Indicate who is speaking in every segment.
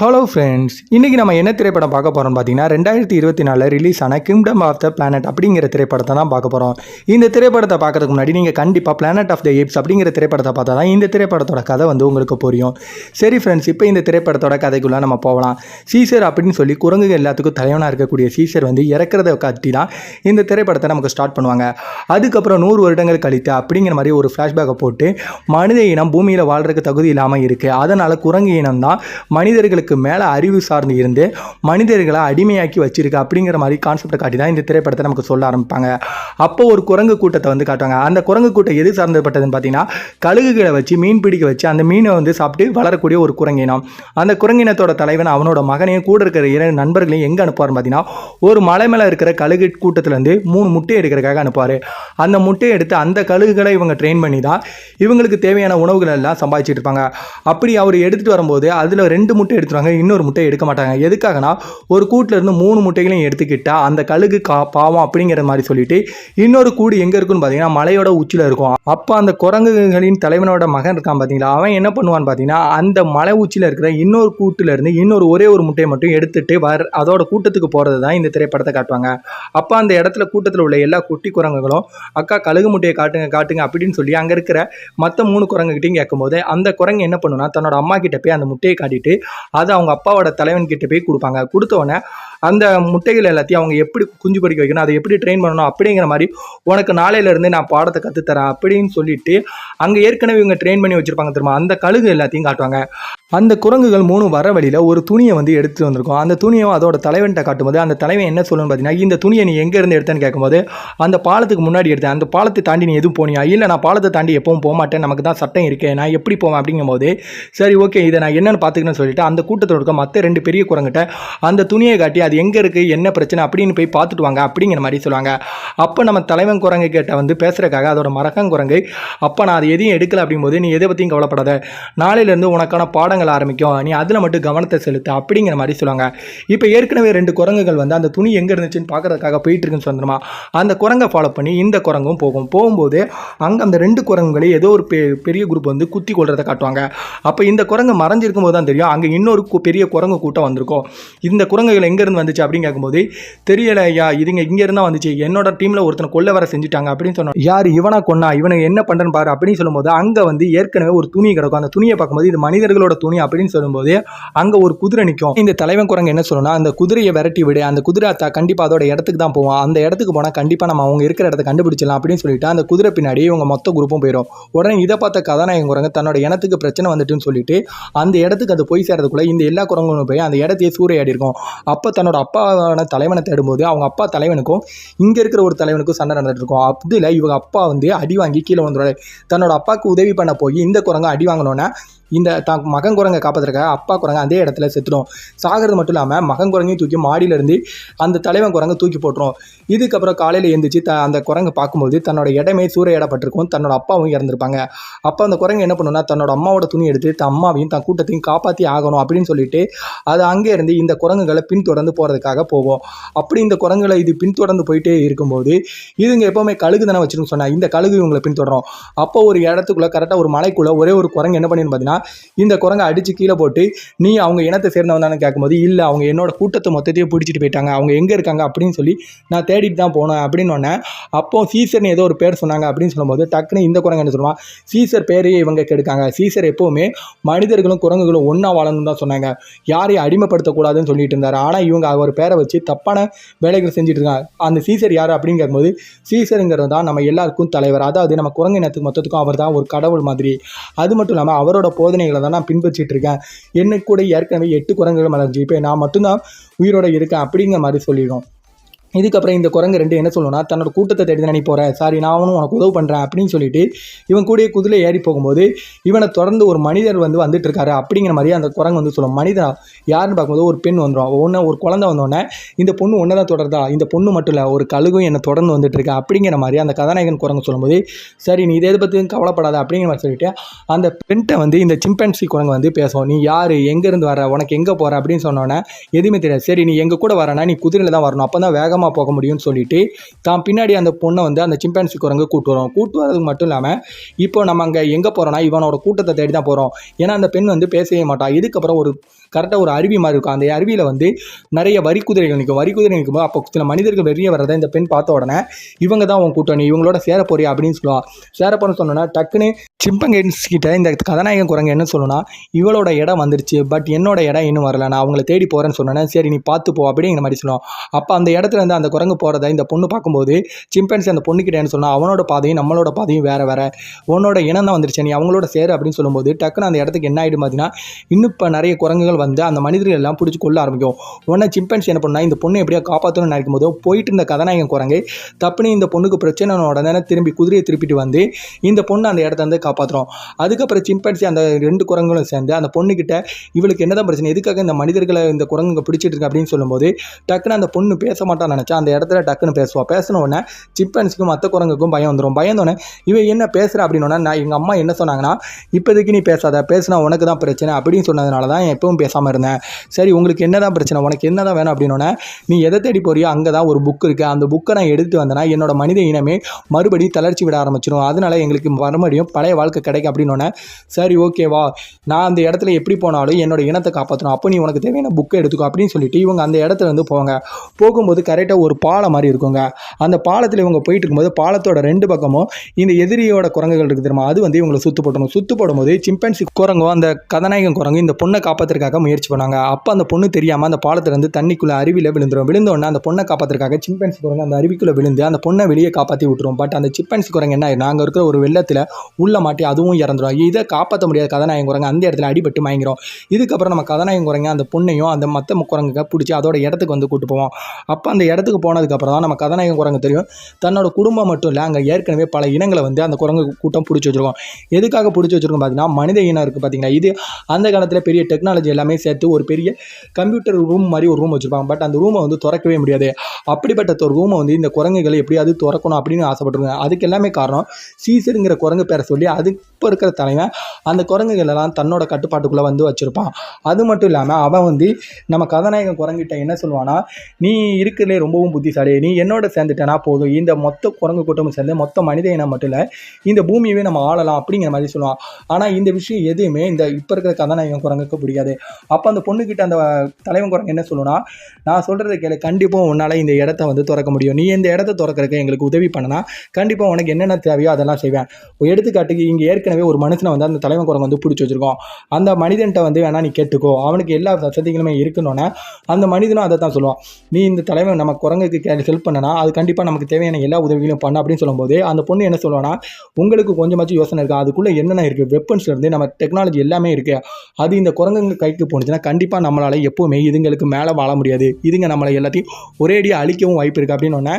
Speaker 1: Hello friends இன்றைக்கி நம்ம என்ன திரைப்படம் பார்க்க போகிறோம் பார்த்தீங்கன்னா ரெண்டாயிரத்தி இருபத்தி நாலில் ரிலீஸ் ஆன கிங்டம் ஆஃப் த பிளானட் அப்படிங்கிற திரைப்படத்தை தான் பார்க்க போகிறோம் இந்த திரைப்படத்தை பார்க்கறதுக்கு முன்னாடி நீங்கள் கண்டிப்பாக பிளானட் ஆஃப் த ஏப்ஸ் அப்படிங்கிற திரைப்படத்தை பார்த்தா தான் இந்த திரைப்படத்தோட கதை வந்து உங்களுக்கு புரியும். சரி ஃப்ரெண்ட்ஸ் இப்போ இந்த திரைப்படத்தோட கதைக்குள்ளே நம்ம போகலாம். சீசர் அப்படின்னு சொல்லி குரங்குகள் எல்லாத்துக்கும் தலைவனாக இருக்கக்கூடிய சீசர் வந்து இறக்குறத காட்டி தான் இந்த திரைப்படத்தை நமக்கு ஸ்டார்ட் பண்ணுவாங்க. அதுக்கப்புறம் நூறு வருடங்கள் கழித்து அப்படிங்கிற மாதிரி ஒரு ஃப்ளாஷ்பேக்கை போட்டு மனித இனம் பூமியில் வாழ்கிறதுக்கு தகுதி இல்லாமல் இருக்குது அதனால் குரங்கு இனம் தான் மனிதர்களுக்கு மேலே அறிவு சார்ந்து இருந்து மனிதர்களை அடிமையாக்கி வச்சிருக்கு அப்படிங்கிற மாதிரி கான்செப்டை காட்டி தான் இந்த திரைப்படத்தை நமக்கு சொல்ல ஆரம்பிப்பாங்க. அப்போ ஒரு குரங்கு கூட்டத்தை வந்து காட்டுவாங்க. அந்த குரங்கு கூட்டம் எது சார்ந்தப்பட்டதுன்னு பார்த்தீங்கன்னா கழுகுகளை வச்சு மீன் பிடிக்க வச்சு அந்த மீனை வந்து சாப்பிட்டு வளரக்கூடிய ஒரு குரங்கினம். அந்த குரங்கினத்தோட தலைவன் அவனோட மகனையும் கூட இருக்கிற இரண்டு நண்பர்களையும் எங்கே அனுப்புவார்னு பார்த்தீங்கன்னா ஒரு மலை மேலே இருக்கிற கழுகு கூட்டத்துலேருந்து மூணு முட்டை எடுக்கிறதுக்காக அனுப்புவார். அந்த முட்டையை எடுத்து அந்த கழுகுகளை இவங்க ட்ரெயின் பண்ணி தான் இவங்களுக்கு தேவையான உணவுகள் எல்லாம் சம்பாதிச்சிட்டு இருப்பாங்க. அப்படி அவர் எடுத்துகிட்டு வரும்போது அதில் ரெண்டு முட்டை எடுத்துருவாங்க இன்னொரு முட்டை எடுக்க மாட்டாங்க. எதுக்காகனா ஒரு கூட்டில் இருந்து மூணு முட்டைகளையும் எடுத்துக்கிட்டால் அந்த கழுகு கா பாவம் அப்படிங்கிற மாதிரி சொல்லிட்டு இன்னொரு கூடு எங்கே இருக்குன்னு பார்த்தீங்கன்னா மலையோட உச்சியில் இருக்கும். அப்போ அந்த குரங்குகளின் தலைவனோட மகன் இருக்கான் பார்த்தீங்களா அவன் என்ன பண்ணுவான்னு பார்த்தீங்கன்னா அந்த மலை உச்சியில் இருக்கிற இன்னொரு கூட்டிலேருந்து இன்னொரு ஒரே ஒரு முட்டையை மட்டும் எடுத்துட்டு வர அதோட கூட்டத்துக்கு போகிறது தான் இந்த திரைப்படத்தை காட்டுவாங்க. அப்போ அந்த இடத்துல கூட்டத்தில் உள்ள எல்லா குட்டி குரங்குகளும் அக்கா கழுகு முட்டையை காட்டுங்க காட்டுங்க அப்படின்னு சொல்லி அங்கே இருக்கிற மற்ற மூணு குரங்குகிட்டையும் கேட்கும்போது அந்த குரங்கு என்ன பண்ணுன்னா தன்னோட அம்மா கிட்ட போய் அந்த முட்டையை காட்டிட்டு அதை அவங்க அப்பாவோட தலைவன் கிட்ட போய் கொடுப்பாங்க. கொடுத்த உடனே அந்த முட்டைகள் எல்லாத்தையும் அவங்க எப்படி குஞ்சு பொறிக்க வைக்கணும் அதை எப்படி ட்ரெயின் பண்ணணும் அப்படிங்கிற மாதிரி உனக்கு நாளையிலேருந்து நான் பாடத்தை கற்றுத்தரேன் அப்படின்னு சொல்லிட்டு அங்கே ஏற்கனவே இவங்க ட்ரெயின் பண்ணி வச்சுருப்பாங்க தெரியுமா? அந்த கழுகு எல்லாத்தையும் காட்டுவாங்க. அந்த குரங்குகள் மூணு வர வழியில் ஒரு துணியை வந்து எடுத்து வந்திருக்கும். அந்த துணியை அதோட தலைவன்கிட்ட காட்டும்போது அந்த தலைவன் என்ன சொல்லணும்னு பார்த்தீங்கன்னா இந்த துணியை நீ எங்கேருந்து எடுத்தேன்னு கேட்கும்போது அந்த பாலத்துக்கு முன்னாடி எடுத்தேன். அந்த பாலத்தை தாண்டி நீ எதுவும் போனியா? இல்லை நான் பாலத்தை தாண்டி எப்பவும் போக மாட்டேன். நமக்கு தான் சட்டம் இருக்கே. நான் எப்படி போவேன்? அப்படிங்கும்போது சரி ஓகே. இதை நான் என்னென்னு பார்த்துக்கணும்னு சொல்லிட்டு அந்த கூட்டத்தில் இருக்க மற்ற ரெண்டு பெரிய குரங்கிட்ட அந்த துணியை காட்டி அது எங்கே இருக்குது என்ன பிரச்சனை? அப்படின்னு போய் பார்த்துட்டு வாங்க அப்படிங்கிற மாதிரி சொல்லுவாங்க. அப்போ நம்ம தலைவன் குரங்கு கிட்ட வந்து பேசுகிறக்காக அதோட மரகம் குரங்கு அப்போ நான் அது எதையும் எடுக்கல அப்படிங்கும்போது நீ எதை பற்றியும் கவலைப்படாத. நாளையிலேருந்து உனக்கான பாடங்கள் ஆரம்பிக்கும். நீ அதில் மட்டும் கவனத்தை செலுத்து அப்படிங்கிற மாதிரி சொல்லுவாங்க. இப்போ ஏற்கனவே ரெண்டு குரங்குகள் வந்து அந்த துணி எங்கே இருந்துச்சுன்னு பார்க்கறதுக்காக போயிட்டு இருக்குன்னு சொந்தமா அந்த குரங்கை ஃபாலோ பண்ணி இந்த குரங்கும் போகும். போகும்போது அங்கே அந்த ரெண்டு குரங்குகளையும் ஏதோ ஒரு பெரிய குரூப் வந்து குத்தி கொள்றதை காட்டுவாங்க. அப்போ இந்த குரங்கு மறைஞ்சிருக்கும் போது தான் தெரியும் அங்கே இன்னொரு பெரிய குரங்கு கூட்டம் வந்திருக்கும். இந்த குரங்குகள் எங்கேருந்து வந்துச்சு அப்படின்னு கேட்கும்போது தெரியல ஐயா இதுங்க இங்கே இருந்தால் வந்துச்சு. என்னோட டீமில் ஒருத்தனை கொள்ள வர செஞ்சுட்டாங்க அப்படின்னு சொன்னோம். யார் இவனா கொன்னா இவனுக்கு என்ன பண்ணுறேன்னு பாரு அப்படின்னு சொல்லும்போது அங்கே வந்து ஏற்கனவே ஒரு துணி கிடக்கும். அந்த துணியை பார்க்கும்போது இது மனிதர்களோட துணி அப்படின்னு சொல்லும்போது அங்கே ஒரு குதிரை நிற்கும் இந்த தலைவன் குரங்கு என்ன சொல்லணும்னா அந்த குதிரையை விரட்டி விடு. அந்த குதிரை அத்தா கண்டிப்பாக அதோட இடத்துக்கு தான் போவோம் அந்த இடத்துக்கு போனால் கண்டிப்பாக நம்ம அவங்க இருக்கிற இடத்த கண்டுபிடிச்சிடலாம் அப்படின்னு சொல்லிட்டு அந்த குதிரை பின்னாடி இவங்க மொத்த குரூப்பும் போயிடும். உடனே இதை பார்த்த கதாநாயகன் குரங்கு தன்னோட இனத்துக்கு பிரச்சனை வந்துட்டுன்னு சொல்லிட்டு அந்த இடத்துக்கு அது போய் சேர்றதுக்குள்ள இந்த எல்லா குரங்குகளும் போய் அந்த இடத்தையே சூறையாடி இருக்கும் அப்போ தன்னோட அப்பாவான தலைவனை தேடும்போது அவங்க அப்பா தலைவனுக்கும் இங்கே இருக்கிற ஒரு தலைவனுக்கும் சண்டை நடந்துட்டு இருக்கும். அதில் இவங்க அப்பா வந்து அடி வாங்கி கீழே வந்துடுவாரு தன்னோட அப்பாவுக்கு உதவி பண்ண போய் இந்த குரங்கு அடி வாங்கினோன்னே இந்த தான் மகன் குரங்கை காப்பாற்றுறக்க அப்பா குரங்கு அதே இடத்துல செத்துடும். சாகிறது மட்டும் இல்லாமல் மகன் குரங்கையும் தூக்கி மாடியிலேருந்து அந்த தலைவன் குரங்கு தூக்கி போட்டுரும். இதுக்கப்புறம் காலையில் எழுந்திரிச்சு த அந்த குரங்கு பார்க்கும்போது தன்னோட இடமே சூறையாடப்பட்டிருக்கும். தன்னோட அப்பாவும் இறந்துருப்பாங்க. அப்போ அந்த குரங்கு என்ன பண்ணுன்னா தன்னோட அம்மாவோட துணி எடுத்து தன் அம்மாவையும் தன் கூட்டத்தையும் காப்பாற்றி ஆகணும் அப்படின்னு சொல்லிட்டு அது அங்கே இருந்து இந்த குரங்குகளை பின்தொடர்ந்து போகிறதுக்காக போகும். அப்படி இந்த குரங்குகளை இது பின்தொடர்ந்து போயிட்டே இருக்கும்போது இதுங்க எப்போவுமே கழுகு தானே வச்சிருக்கோம் சொன்னால் இந்த கழுகு இவங்களை பின்தொடரும். அப்போ ஒரு இடத்துக்குள்ளே கரெக்டாக ஒரு மலைக்குள்ளே ஒரே ஒரு குரங்கு என்ன பண்ணின்னு பார்த்தீங்கன்னா இந்த குரங்கை அடித்து கீழே போட்டு நீ அவங்க இனத்தை சேர்ந்தவன் தானே கேட்கும்போது இல்லை அவங்க என்னோட கூட்டத்தை மொத்தத்தையும் பிடிச்சிட்டு போயிட்டாங்க. அவங்க எங்கே இருக்காங்க? அப்படின்னு சொல்லி நான் தேடிட்டு தான் போனேன் அப்படின்னு ஒன்னே அப்போ சீசர்னு ஏதோ ஒரு பேர் சொன்னாங்க அப்படின்னு சொல்லும்போது டக்குன்னு இந்த குரங்கு என்ன சொல்லுவான்? சீசர் பேரையே இவங்க கெடுக்காங்க. சீசர் எப்போவுமே மனிதர்களும் குரங்குகளும் ஒன்றா வாழணும்னு தான் சொன்னாங்க. யாரையும் அடிமைப்படுத்தக்கூடாதுன்னு சொல்லிட்டு இருந்தார். ஆனால் இவங்க அவர் பேரை வச்சு தப்பான வேலைகள் செஞ்சுட்டு இருக்காங்க. அந்த சீசர் யார் அப்படின்னு கேட்கும்போது சீசருங்கிறது தான் நம்ம எல்லாருக்கும் தலைவர். அதாவது நம்ம குரங்கு இனத்துக்கு மொத்தத்துக்கும் அவர் தான் ஒரு கடவுள் மாதிரி. அது மட்டும் இல்லாமல் அவரோட போதனைகளை தான் நான் பின்பற்றிட்டு இருக்கேன். என்னை கூட ஏற்கனவே எட்டு குரங்குகள் மலர்ச்சி இப்போ நான் மட்டும்தான் உயிரோட இருக்கேன் அப்படிங்கிற மாதிரி சொல்லிடும். இதுக்கப்புறம் இந்த குரங்கு ரெண்டு என்ன சொல்லணும்னா தன்னோட கூட்டத்தை தேடி தான் நீ போகிற சாரி நானும் உனக்கு உதவு பண்ணுறேன் அப்படின்னு சொல்லிட்டு இவன் கூடயே குதிரை ஏறி போகும்போது இவனை தொடர்ந்து ஒரு மனிதர் வந்து வந்துட்டு இருக்காரு. அப்படிங்கிற மாதிரி அந்த குரங்கு வந்து சொல்லும். மனிதன் யாருன்னு பார்க்கும்போது ஒரு பெண் வந்துடும் ஒன்று ஒரு குழந்தை வந்தோடனே இந்த பொண்ணு ஒன்று தான் தொடர்தா இந்த பொண்ணு மட்டும் இல்லை ஒரு கழுகும் என்னை தொடர்ந்து வந்துட்டு இருக்கா? அப்படிங்கிற மாதிரி அந்த கதாநாயகன் குரங்கு சொல்லும்போது சரி நீ இதை பற்றியும் கவலைப்படாத அப்படிங்கிற மாதிரி சொல்லிட்டு அந்த பெண்ட்டை வந்து இந்த சிம்பன்சி குரங்கு வந்து பேசும். நீ யார்? எங்கேருந்து வர உனக்கு எங்கே போகிற அப்படின்னு சொன்னோன்னே எதுவுமே தெரியாது. சரி நீ எங்கள் கூட வரனா நீ குதிரையில் தான் வரணும். அப்போ தான் வேகமாக போக முடியும்னு சொல்லிட்டு தான் பின்னாடி அந்த பொண்ணை வந்து அந்த சிம்பன்சி குரங்கு கூட்டு வரும். கூட்டு வரதுக்கு மட்டும் இல்லாமல் இப்போ நம்ம அங்கே எங்கே போகிறோன்னா இவனோட கூட்டத்தை தேடி தான் போகிறோம் ஏன்னா அந்த பெண் வந்து பேசவே மாட்டான் இதுக்கப்புறம் ஒரு கரெக்டாக ஒரு அருவி மாதிரி இருக்கும். அந்த அருவியில் வந்து நிறைய வரி குதிரைகள் நிற்கும். வரி குதிரை நிற்கும்போது அப்போ சில மனிதர்கள் வெளியே வரதை இந்த பெண் பார்த்த உடனே இவங்க தான் உன் கூட்டணி. இவங்களோட சேர போறியா? அப்படின்னு சொல்லுவான் சேர போறேன்னு சொன்னோன்னா டக்குன்னு சிம்பங்கன்ஸ் கிட்ட இந்த கதாநாயகன் குரங்கு என்ன சொல்லணும்னா இவளோட இடம் வந்துருச்சு பட் என்னோட இடம் இன்னும் வரல. நான் அவங்கள தேடி போகிறேன்னு சொன்னேன். சரி நீ பார்த்து போ அப்படிங்கிற மாதிரி சொல்லுவோம் அப்போ அந்த இடத்துல இருந்து அந்த குரங்கு போகிறத இந்த பொண்ணு பார்க்கும்போது சிம்பன்சி அந்த பொண்ணுக்கிட்ட என்ன சொன்னால் அவனோட பாதையும் நம்மளோட பாதையும் வேறு வேறு. உன்னோட இனம் தான் வந்துருச்சு. நீ அவங்களோட சேரு அப்படின்னு சொல்லும்போது டக்குன்னு அந்த இடத்துக்கு என்ன ஆகிடும் பார்த்தீங்கன்னா இன்னும் இப்போ நிறைய குரங்குகள் வந்து அந்த மனிதர்கள் எல்லாம் பிடிச்சி கொள்ள ஆரம்பிக்கும். உடனே சிம்பன்சி என்ன பண்ணால் இந்த பொண்ணு எப்படியா காப்பாற்றணும்னு நினைக்கும் போது போயிட்டு இருந்த கதாநாயகன் குரங்கு தப்புன்னு இந்த பொண்ணுக்கு பிரச்சனை உடனே திரும்பி குதிரையை திருப்பிட்டு வந்து இந்த பொண்ணு அந்த இடத்த வந்து காப்பாற்றுறோம் அதுக்கப்புறம் சிம்பன்சி அந்த ரெண்டு குரங்குகளும் சேர்ந்து அந்த பொண்ணுக்கிட்ட இவளுக்கு என்னதான் பிரச்சனை எதுக்காக இந்த மனிதர்களை இந்த குரங்குங்க பிடிச்சிட்டு இருக்கு அப்படின்னு சொல்லும்போது டக்குன்னு அந்த பொண்ணு பேச மாட்டான்னு நினச்சா அந்த இடத்துல டக்குன்னு பேசுவா. பேசின உடனே சிம்பன்ஸுக்கும் மற்ற குரங்குக்கும் பயம் வந்துடும் பயந்தோடனே இவன் என்ன பேசுகிற அப்படின்னா நான் எங்கள் அம்மா என்ன சொன்னாங்கன்னா இப்போதைக்கு நீ பேசாத பேசினா உனக்கு தான் பிரச்சனை அப்படின்னு சொன்னதுனால தான் எப்பவும் பேசாமல் இருந்தேன். சரி உங்களுக்கு என்ன தான் பிரச்சனை? உனக்கு என்ன தான் வேணும் அப்படின்னோடனே நீ எதை தேடி போறியோ அங்கே தான் ஒரு புக் இருக்குது அந்த புக்கை நான் எடுத்துகிட்டு வந்தேன்னா என்னோட மனித இனமே மறுபடியும் தளர்ச்சி விட ஆரம்பிச்சிடும் அதனால எங்களுக்கு மறுபடியும் பழைய வாழ்க்கை கிடைக்கும் அப்படின்னோடனே சரி ஓகேவா நான் அந்த இடத்துல எப்படி போனாலும் என்னோட இனத்தை காப்பாற்றணும் அப்போ நீ உனக்கு தேவையான புக்கை எடுத்துக்கோ அப்படின்னு சொல்லிட்டு இவங்க அந்த இடத்துல வந்து போவாங்க. போகும்போது கரெக்டாக ஒரு பாலம் மாதிரி இருக்குங்க. அந்த பாலத்தில் இவங்க போயிட்டு இருக்கும்போது பாலத்தோட ரெண்டு பக்கமும் இந்த எதிரியோட குரங்குகள் இருக்குது தெரியுமா? அது வந்து இவங்களை சுத்து போட்டணும். சுத்து போடும்போது சிம்பன்சி குரங்கும் அந்த கதாநாயகன் குரங்கு இந்த பொண்ணை காப்பாற்றுறதுக்காக முயற்சி பண்ணாங்க. அப்போ அந்த பொண்ணு தெரியாமல் அந்த பாலத்திலேருந்து தண்ணிக்குள்ளே அருவியில் விழுந்துரும். விழுந்தோடனே அந்த பொண்ணை காப்பாற்றுறதுக்காக சிம்பன்சி குரங்கு அந்த அருவிக்குள்ளே விழுந்து அந்த பொண்ணை வெளியே காப்பாற்றி விட்டுரும். பட் அந்த சிம்பன்சி குரங்கு என்ன நாங்கள் இருக்கிற ஒரு வெள்ளத்தில் உள்ள மாட்டி அதுவும் இறந்துடும். இதை காப்பாற்ற முடியாத கதாநாயகம் குரங்கு அந்த இடத்துல அடிபட்டு மயங்கிறோம் இதுக்கப்புறம் நம்ம கதாநாயகம் குரங்கு அந்த பொண்ணையும் அந்த மற்ற குரங்குக பிடிச்சி அதோட இடத்துக்கு வந்து கூட்டு போவோம் அப்போ அந்த இடத்துக்கு போனதுக்கப்புறம் தான் நம்ம கதாநாயகம் குரங்கு தெரியும். தன்னோட குடும்பம் மட்டும் இல்லை அங்கே ஏற்கனவே பல இனங்களை வந்து அந்த குரங்கு கூட்டம் பிடிச்சி வச்சுருக்கோம். எதுக்காக பிடிச்சி வச்சுருக்கோம் பார்த்தீங்கன்னா மனித இனம் இருக்குது பார்த்தீங்கன்னா இது அந்த காலத்தில் பெரிய டெக்னாலஜி எல்லாமே சேர்த்து ஒரு பெரிய கம்ப்யூட்டர் ரூம் மாதிரி ஒரு ரூம் வச்சுருப்பாங்க. பட் அந்த ரூமை வந்து திறக்கவே முடியாது. அப்படிப்பட்ட ஒரு ரூமை வந்து இந்த குரங்குகளை எப்படியாவது திறக்கணும் அப்படின்னு ஆசைப்பட்டுருங்க அதுக்கு எல்லாமே காரணம் சீசருங்கிற குரங்கு பேரை சொல்லி அது இப்போ இருக்கிற தலைவன் அந்த குரங்குகள் எல்லாம் தன்னோட கட்டுப்பாட்டுக்குள்ளே வந்து வச்சுருப்பான். அது மட்டும் இல்லாமல் அவன் வந்து நம்ம கதாநாயகன் குரங்கிட்ட என்ன சொல்லுவானா நீ இருக்கிறதுலே ரொம்பவும் புத்திசாலி. நீ என்னோட சேர்ந்துட்டனா போதும். இந்த மொத்த குரங்கு கூட்டமும் சேர்ந்து மொத்த மனித இனம் மட்டும் இல்லை இந்த பூமியவே நம்ம ஆளலாம் அப்படிங்கிற மாதிரி சொல்லுவான். ஆனால் இந்த விஷயம் எதுவுமே இந்த இப்போ இருக்கிற கதாநாயகன் குரங்குக்கு பிடிக்காது அப்போ அந்த பொண்ணுக்கிட்ட அந்த தலைவன் குரங்கு என்ன சொல்லுனா நான் சொல்கிறத கேளு. கண்டிப்பாக உன்னால் இந்த இடத்த வந்து திறக்க முடியும். நீ இந்த இடத்த திறக்கறதுக்கு எங்களுக்கு உதவி பண்ணனா கண்டிப்பாக உனக்கு என்னென்ன தேவையோ அதெல்லாம் செய்வேன். எடுத்துக்காட்டுக்கு இங்கே ஏற்கனவே ஒரு மனுஷனை வந்து அந்த தலைவன் குரங்கு வந்து பிடிச்சி வச்சிருக்கோம். அந்த மனிதன்ட்ட வந்து வேணா நீ கேட்டுக்கோ. அவனுக்கு எல்லா வசதிகளுமே இருக்கணும்னா அந்த மனிதனும் அதை தான் சொல்லுவான். நீ இந்த தலைவன் நம்ம குரங்குக்கு ஹெல்ப் பண்ணனா அது கண்டிப்பாக நமக்கு தேவையான எல்லா உதவிகளும் பண்ண அப்படின்னு சொல்லும்போது அந்த பொண்ணு என்ன சொல்லுவானா உங்களுக்கு கொஞ்சமாச்சும் யோசனை இருக்கா? அதுக்குள்ளே என்னென்ன இருக்குது வெப்பன்ஸ்லேருந்து நம்ம டெக்னாலஜி எல்லாமே இருக்குது அது இந்த குரங்குங்க கைக்கு போனுச்சுன்னா கண்டிப்பாக நம்மளால் எப்போவுமே இதுங்களுக்கு மேலே வாழ முடியாது. இதுங்க நம்மளை எல்லாத்தையும் ஒரேடியாக அழிக்கவும் வாய்ப்பு இருக்குது அப்படின்னு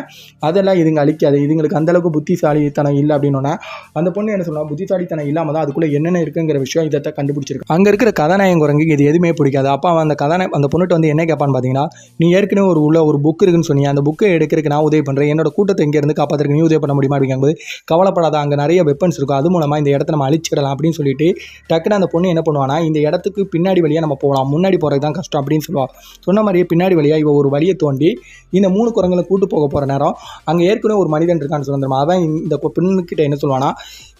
Speaker 1: அதெல்லாம் இதுங்க அழிக்காது. இதுங்களுக்கு அந்தளவுக்கு புத்திசாலித்தனம் இல்லை. அப்படின்னு அந்த பொண்ணு என்ன சொல்லுவா? புத்திசாலித்தனம் இல்லாமல் தான் அதுக்குள்ளே என்னென்ன இருக்குங்கிற விஷயம் இதை கண்டுபிடிச்சிருக்கு. அங்கே இருக்கிற கதாநாயகம் குரங்கு இது எதுவுமே பிடிக்காது. அப்போ அவன் அந்த கதாநாய அந்த பொண்ணுகிட்ட வந்து என்ன கேட்பான்னு பார்த்தீங்கன்னா நீ ஏற்கனவே ஒரு உள்ள ஒரு புக் இருக்குன்னு சொன்னி அந்த புக்கை எடுக்கிறதுக்கு நான் உதவி பண்ணுறேன் என்னோட கூட்டத்தை இங்கேருந்து காப்பாற்றுறதுக்கு நீ உதவி பண்ண முடியுமா? அப்படிங்கும்போது கவலைப்படாத அங்கே நிறைய வெப்பன்ஸ் இருக்கும். அது மூலமாக இந்த இடத்த நம்ம அழிச்சிடலாம். அப்படின்னு சொல்லிட்டு டக்குன்னு அந்த பொண்ணு என்ன பண்ணுவானா இந்த இடத்துக்கு பின்னாடி வழியாக நம்ம போகலாம். முன்னாடி போகிறது தான் கஷ்டம். அப்படின்னு சொல்லுவாள் சொன்ன மாதிரியே பின்னாடி வழியாக இவ ஒரு வழியை தோண்டி இந்த மூணு குரங்களை கூட்டு போக போகிற நேரம் அங்கே ஏற்கனவே ஒரு மனிதன் இருக்கான்னு சொல்லுமா அவன் இந்த பெண்ணுக்கிட்ட என்ன சொல்லுவானா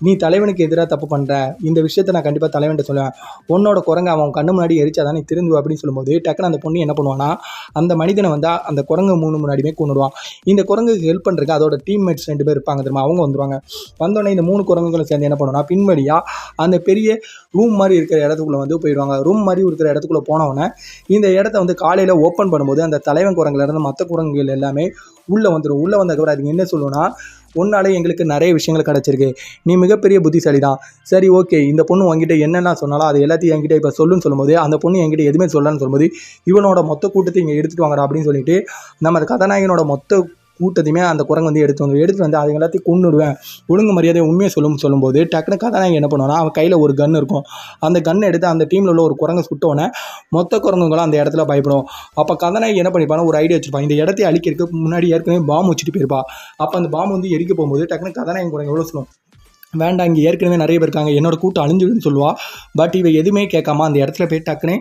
Speaker 1: நீ தலைவனுக்கு எதிராக தப்பு பண்ணுற இந்த விஷயத்தை நான் கண்டிப்பாக தலைவன்ட்ட சொல்லுவேன். உன்னோட குரங்கு அவன் கண்ணு முன்னாடி எரிச்சாதான் நீ திருந்து அப்படின்னு சொல்லும்போது டக்குன்னு அந்த பொண்ணு என்ன பண்ணுவானா அந்த மனிதனை வந்து அந்த குரங்கு மூணு முன்னாடியுமே கொண்டுடுவான் இந்த குரங்குக்கு ஹெல்ப் பண்ணுறதுக்கு அதோட டீம்மேட்ஸ் ரெண்டு பேர் இருப்பாங்க தெரியுமா? அவங்க வந்துருவாங்க. வந்தோடனே இந்த மூணு குரங்குகளும் சேர்ந்து என்ன பண்ணுவோம்னா பின்வழியாக அந்த பெரிய ரூம் மாதிரி இருக்கிற இடத்துக்குள்ளே வந்து போயிடுவாங்க. ரூம் மாதிரி இருக்கிற இடத்துக்குள்ளே போனவுடனே இந்த இடத்த வந்து காலையில் ஓப்பன் பண்ணும்போது அந்த தலைவன் குரங்குலேருந்து மற்ற குரங்குகள் எல்லாமே உள்ளே வந்துடும் உள்ளே வந்ததுக்கப்புறம் அதுக்கு என்ன சொல்லுவோம்னா உன்னாலே எங்களுக்கு நிறைய விஷயங்கள் கிடச்சிருக்கு. நீ மிகப்பெரிய புத்திசாலி தான் சரி ஓகே இந்த பொண்ணு உங்ககிட்ட என்னென்ன சொன்னாலும் அது எல்லாத்தையும் என்கிட்ட இப்போ சொல்லுன்னு சொல்லும்போது அந்த பொண்ணு என்கிட்ட எதுவுமே சொல்லலன்னு சொல்லும்போது இவனோட மொத்த கூட்டத்தை இங்கே எடுத்துகிட்டு வாங்கடா அப்படின்னு சொல்லிட்டு நம்ம கதாநாயகனோட மொத்த கூட்டத்தையுமே அந்த குரங்கு வந்து எடுத்து வந்து எடுத்து வந்து அது எல்லாத்தையும் கொண்டுடுவேன் ஒழுங்கு மரியாதை உண்மையை சொல்லும் சொல்லும்போது டக்குனு கதாநாயகன் என்ன பண்ணுவானா அவன் கையில் ஒரு கன் இருக்கும். அந்த கன் எடுத்து அந்த டீமில் உள்ள ஒரு குரங்கு சுட்டோன்னே மொத்த குரங்குங்களும் அந்த இடத்துல பயப்படும். அப்போ கதாநாயகி என்ன பண்ணிப்பானா ஒரு ஐடியா வச்சிருப்பான். இந்த இடத்தை அழிக்கிறதுக்கு முன்னாடி ஏற்கனவே பாம்பு வச்சுட்டு போயிருப்பா. அப்போ அந்த பாம்பு வந்து எரிக்க போகும்போது டக்குனு கதாநாயகன் குரங்கு எவ்வளோ சொல்லும் வேண்டாம் இங்கே ஏற்கனவே நிறைய பேர் இருக்காங்க என்னோட கூட்டம் அழிஞ்சிடுன்னு சொல்லுவா. பட் இவ எதுவுமே கேட்காம அந்த இடத்துல போய் டக்குனே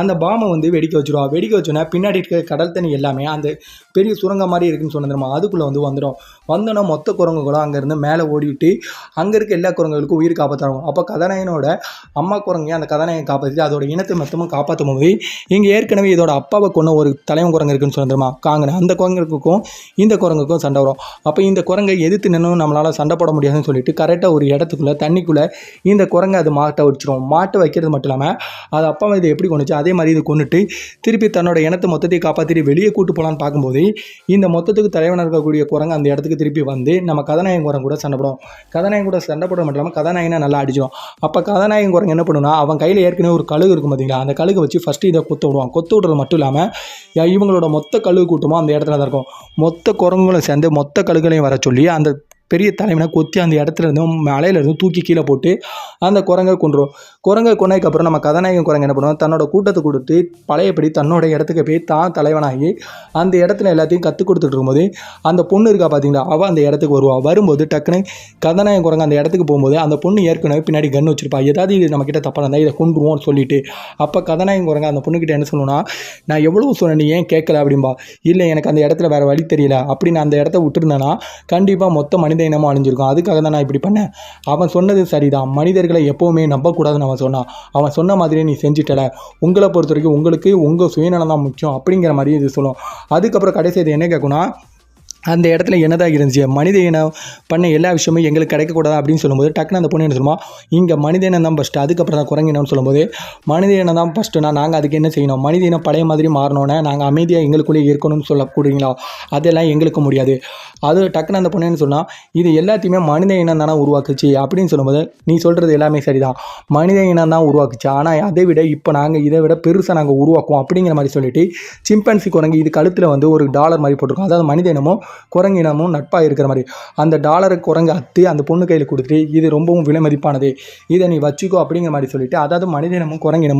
Speaker 1: அந்த பாமை வந்து வெடிக்க வச்சிருவா. வெடிக்க வச்சோன்னா பின்னாடி இருக்க கடல் தண்ணி எல்லாமே அந்த பெரிய சுரங்கம் மாதிரி இருக்குன்னு சொன்னதுமா அதுக்குள்ளே வந்து வந்துடும் வந்தோன்னா மொத்த குரங்குகளும் அங்கேருந்து மேலே ஓடிட்டு அங்கே இருக்க எல்லா குரங்குகளுக்கும் உயிர் காப்பாற்றணும் அப்போ கதாநாயகனோட அம்மா குரங்கையும் அந்த கதாநாயகன் காப்பாற்றி அதோட இனத்தை மொத்தமாக காப்பாற்றும் போது இங்கே ஏற்கனவே இதோட அப்பாவை கொண்ட ஒரு தலைவன் குரங்கு இருக்குன்னு சொன்னதுமா காங்கின அந்த குரங்குக்கும் இந்த குரங்குக்கும் சண்டை வரும். அப்போ இந்த குரங்கை எதிர்த்து நின்று நம்மளால் சண்டை போட முடியாதுன்னு சொல்லிட்டு கரெக்டாக ஒரு இடத்துக்குள்ளே தண்ணிக்குள்ளே இந்த குரங்கை அது மாட்டை வச்சிரும். மாட்டை வைக்கிறது மட்டும் இல்லாமல் அது அப்பா இதை எப்படி கொண்டுச்சு அதே மாதிரி இது கொண்டுட்டு திருப்பி தன்னோட இனத்தை மொத்தத்தையும் காப்பாற்றிட்டு வெளியே கூட்டு போகலான்னு பார்க்கும்போது இந்த மொத்தத்துக்கு தலைவனாக இருக்கக்கூடிய குரங்கு அந்த இடத்துக்கு திருப்பி வந்து நம்ம கதாநாயகன் குரங்கு கூட சண்டை போடும். கதாநாயகன் கூட சண்டை போட மட்டும் இல்லாமல் கதாநாயகனை நல்லா அடிச்சிடும் அப்போ கதாநாயகன் குரங்கு என்ன பண்ணுன்னா அவன் கையில் ஏற்கனவே ஒரு கழுகு இருக்கும் பார்த்தீங்களா அந்த கழுகு வச்சு ஃபஸ்ட்டு இதை கொத்து விடுவான். கொத்து விடுறது மட்டும் இல்லாமல் இவங்களோட மொத்த கழுகு கூட்டமும் அந்த இடத்துல தான் இருக்கும். மொத்த குரங்குகளும் சேர்ந்து மொத்த கழுகுகளையும் வர சொல்லி அந்த பெரிய தலைவனை கொத்தி அந்த இடத்துல இருந்து மலையிலேருந்து தூக்கி கீழே போட்டு அந்த குரங்கை கொண்டுரும் குரங்கை கொண்டதுக்கப்புறம் நம்ம கதாநாயகன் குரங்கு என்ன பண்ணுவோம் தன்னோட கூட்டத்தை கொடுத்து பழையபடி தன்னோட இடத்துக்கு போய் தான் தலைவனாகி அந்த இடத்துல எல்லாத்தையும் கற்றுக் கொடுத்துட்டு இருக்கும்போது அந்த பொண்ணு இருக்கா பார்த்தீங்களா அவள் அந்த இடத்துக்கு வருவாள் வரும்போது டக்குன்னு கதாநாயகன் குரங்கு அந்த இடத்துக்கு போகும்போது அந்த பொண்ணு ஏற்கனவே பின்னாடி கன் வச்சிருப்பா. ஏதாவது இது நம்மக்கிட்ட தப்பாக இருந்தால் இதை கொண்டுருவோம்னு சொல்லிட்டு அப்போ கதாநாயகன் குரங்கு அந்த பொண்ணுக்கிட்ட என்ன சொல்லணும்னா நான் எவ்வளோ சொன்னேன் நீ ஏன் கேட்கல அப்படின்பா இல்லை எனக்கு அந்த இடத்துல வேறு வழி தெரியல. அப்படி நான் அந்த இடத்த விட்டுருந்தேன்னா கண்டிப்பாக மொத்த மனித இனமும் அழிஞ்சிருக்கும். அதுக்காக தான் நான் இப்படி பண்ணேன். அவன் சொன்னது சரிதான். மனிதர்களை எப்போவுமே நம்பக்கூடாதுன்னு அவன் சொன்னான் அவன் சொன்ன மாதிரியே நீ செஞ்சிட்டல உங்களை பொறுத்த வரைக்கும் உங்களுக்கு உங்கள் சுயநலம் தான் முக்கியம் அப்படிங்கிற மாதிரி இது சொல்லும். அதுக்கப்புறம் கடைசி இது என்ன கேட்கும்னா அந்த இடத்துல என்னதான் இருந்துச்சு? மனித இனம் பண்ண எல்லா விஷயமும் எங்களுக்கு கிடைக்கக்கூடாது அப்படின்னு சொல்லும்போது டக்குன்னு அந்த பொண்ணு என்ன சொல்லுமா இங்கே மனித இனம் தான் ஃபஸ்ட்டு அதுக்கப்புறம் தான் குரங்கு இனம்னு சொல்லும்போது மனித இனம் தான் ஃபஸ்ட்டுனா நாங்கள் அதுக்கு என்ன செய்யணும்? மனித இனம் பழைய மாதிரி மாறணுன்னே நாங்கள் அமைதியாக எங்களுக்குள்ளே இருக்கணும்னு சொல்லக்கூடியங்களா அதெல்லாம் எங்களுக்கு முடியாது. அது டக்குன்னு அந்த பொண்ணு என்ன சொன்னால் இது எல்லாத்தையுமே மனித இனம் தானே உருவாக்குச்சு அப்படின்னு சொல்லும்போது நீ சொல்கிறது எல்லாமே சரிதான். மனித இனம் தான் உருவாக்குச்சு. ஆனால் அதை விட இப்போ நாங்கள் இதை விட பெருசாக நாங்கள் உருவாக்குவோம் அப்படிங்கிற மாதிரி சொல்லிட்டு சிம்பன்சி குரங்கு இது கழுத்தில் வந்து ஒரு டாலர் மாதிரி போட்டிருக்கோம். அதாவது மனித இனமும் குரங்கு இனமும் நட்பாக இருக்கிற மாதிரி. அந்த டாலரை குரங்கு அத்து அந்த பொண்ணு கையில் கொடுத்துட்டு இது ரொம்பவும் விலை மதிப்பானது. இதை நீ வச்சுக்கோ அப்படிங்கிற மாதிரி சொல்லிட்டு அதாவது மனித இனமும் குரங்கு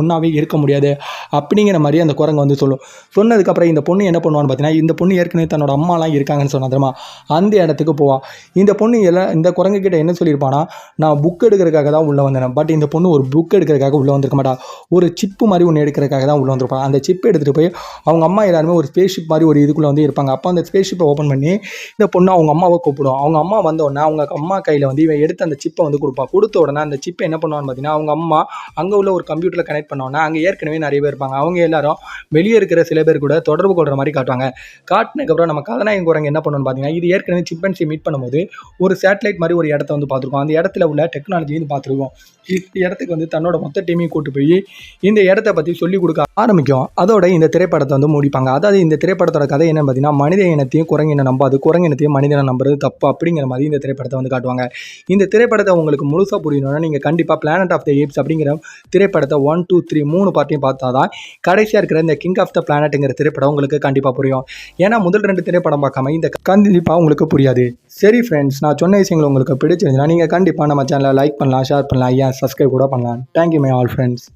Speaker 1: ஒன்றாவே இருக்க முடியாது அப்படிங்கிற மாதிரி அந்த குரங்கு வந்து சொல்லும். சொன்னதுக்கப்புறம் இந்த பொண்ணு என்ன பண்ணுவான்னு பார்த்தீங்கன்னா இந்த பொண்ணு ஏற்கனவே தன்னோட அம்மாலாம் இருக்காங்கன்னு சொன்னா தெரியுமா? அந்த இடத்துக்கு போவா. இந்த பொண்ணு எல்லாம் இந்த குரங்கு கிட்ட என்ன சொல்லியிருப்பானா நான் புக் எடுக்கிறதுக்காக தான் உள்ளே வந்தேன். பட் இந்த பொண்ணு ஒரு புக் எடுக்கிறதுக்காக உள்ளே வந்திருக்க மாட்டா. ஒரு சிப்பு மாதிரி ஒன்று எடுக்கிறதுக்காக தான் உள்ளே வந்திருப்பான் அந்த சிப்பு எடுத்துகிட்டு போய் அவங்க அம்மா எல்லாருமே ஒரு ஸ்பேஸ் ஷிப் மாதிரி ஒரு இதுக்குள்ளே வந்து இருப்பாங்க. அப்போ அந்த ஸ்பேஸ் ஸ்பேஸ்ஷிப்பை ஓப்பன் பண்ணி இந்த பொண்ணு அவங்க அம்மாவை கூப்பிடும். அவங்க அம்மா வந்த உடனே அவங்க அம்மா கையில் வந்து இவன் எடுத்து அந்த சிப்பை வந்து கொடுப்பான் கொடுத்த உடனே அந்த சிப்பை என்ன பண்ணுவான்னு பார்த்தீங்கன்னா அவங்க அம்மா அங்கே உள்ள ஒரு கம்ப்யூட்டரில் கனெக்ட் பண்ணோன்னா அங்கே ஏற்கனவே நிறைய பேர் இருப்பாங்க. அவங்க எல்லாரும் வெளியே இருக்கிற சில பேர் கூட தொடர்பு கொள்கிற மாதிரி காட்டுவாங்க. காட்டினதுக்கப்புறம் நம்ம கதாநாயகன் குரங்கு என்ன பண்ணணும்னு பார்த்தீங்கன்னா இது ஏற்கனவே சிம்பன்சி மீட் பண்ணும்போது ஒரு சேட்டலைட் மாதிரி ஒரு இடத்த வந்து பார்த்துருக்கோம். அந்த இடத்துல உள்ள டெக்னாலஜி வந்து பார்த்துருக்கோம். இந்த இடத்துக்கு வந்து தன்னோட மொத்த டீமையும் கூட்டு போய் இந்த இடத்த பற்றி சொல்லிக் கொடுக்க ஆரம்பிக்கும். அதோட இந்த திரைப்படத்தை வந்து முடிப்பாங்க. அதாவது இந்த திரைப்படத்தோட கதை என்ன பார்த்தீங்கன்னா மனித இனத்தையும் குரங்கின நம்பாது குரங்கினத்தையும் மனிதனை நம்புறது தப்பு அப்படிங்கிற மாதிரி இந்த திரைப்படத்தை வந்து காட்டுவாங்க. இந்த திரைப்படத்தை உங்களுக்கு முழுசாக புரியணும்னா நீங்கள் கண்டிப்பாக பிளானட் ஆஃப் த ஏப்ஸ் அப்படிங்கிற திரைப்படத்தை ஒன் டூ த்ரீ மூணு பார்ட்டையும் பார்த்தா தான் கடைசியாக இருக்கிற இந்த கிங் ஆஃப் த பிளானட்டுங்கிற திரைப்படம் உங்களுக்கு கண்டிப்பாக புரியும். ஏன்னா முதல் ரெண்டு திரைப்படம் பார்க்காம இந்த கண்டிப்பாக உங்களுக்கு புரியாது. சரி ஃப்ரெண்ட்ஸ் நான் சொன்ன விஷயங்கள் உங்களுக்கு பிடிச்சிருந்துச்சுன்னா நீங்கள் கண்டிப்பாக நம்ம சேனலை லைக் பண்ணலாம் ஷேர் பண்ணலாம் ஏன் சப்ஸ்கிரைப் கூட பண்ணலாம். Thank you my all friends